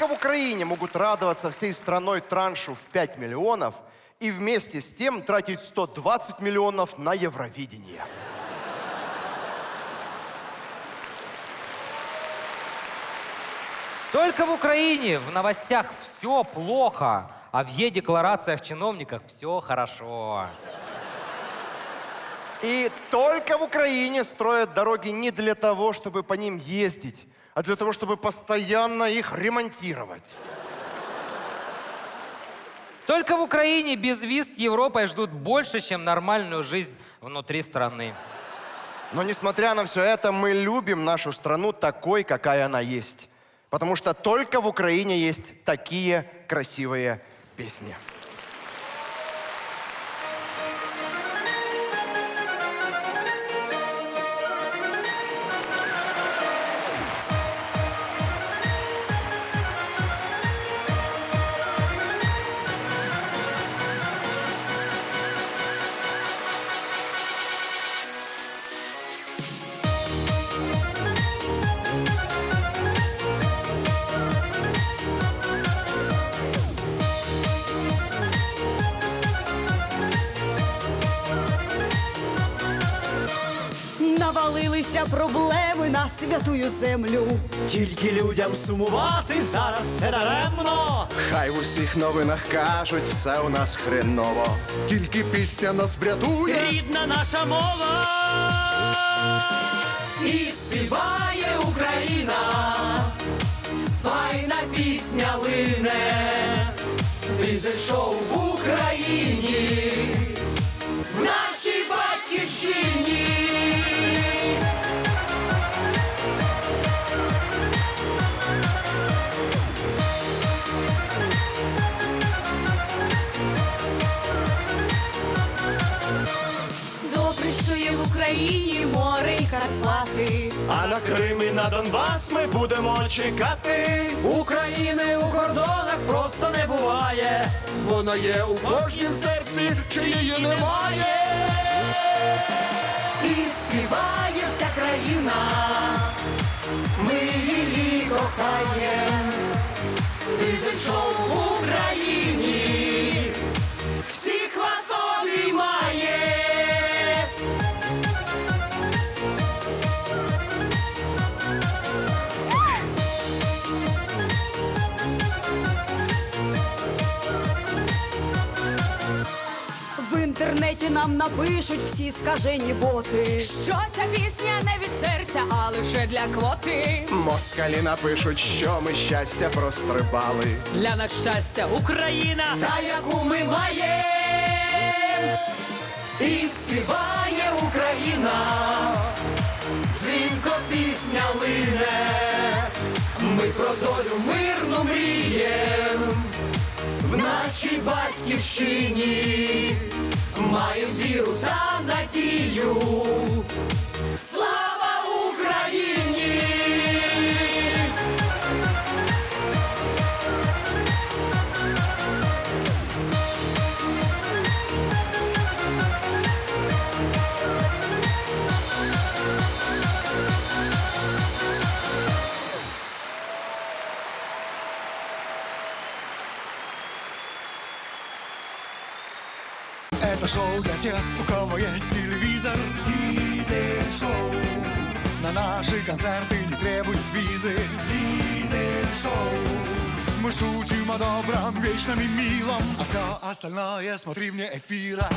только в Украине могут радоваться всей страной траншу в 5 миллионов и вместе с тем тратить 120 миллионов на Евровидение. Только в Украине в новостях все плохо, а в Е-декларациях чиновников все хорошо. И только в Украине строят дороги не для того, чтобы по ним ездить, а для того, чтобы постоянно их ремонтировать. Только в Украине без виз с Европой ждут больше, чем нормальную жизнь внутри страны. Но несмотря на все это, мы любим нашу страну такой, какая она есть. Потому что только в Украине есть такие красивые песни. Навалилися проблеми на святую землю. Тільки людям сумувати зараз це даремно. Хай в усіх новинах кажуть, все у нас хреново. Тільки пісня нас врятує. Рідна наша мова. І співає Україна. Файна пісня лине. Дизель шоу в Україні. Добре, в Україні море й Карпати. А на Крим і на Донбас ми будемо чекати. України у кордонах просто не буває. Вона є у кожнім серці, чи її немає. І співає вся країна. Ми її кохаєм. Інтернеті нам напишуть всі скажені боти. Що ця пісня не від серця, а лише для квоти. Москалі напишуть, що ми щастя прострибали. Для нас щастя Україна, та яку ми маємо. І співає Україна, дзвінко пісня лине. Ми про долю мирну мрієм. В нашій батьківщині маю віру та надію. Слава Это шоу для тех, у кого есть телевизор. Дизель шоу. На наши концерты не требуют визы. Дизель шоу. Мы шутим о добром, вечном и милом, а все остальное смотри вне эфира.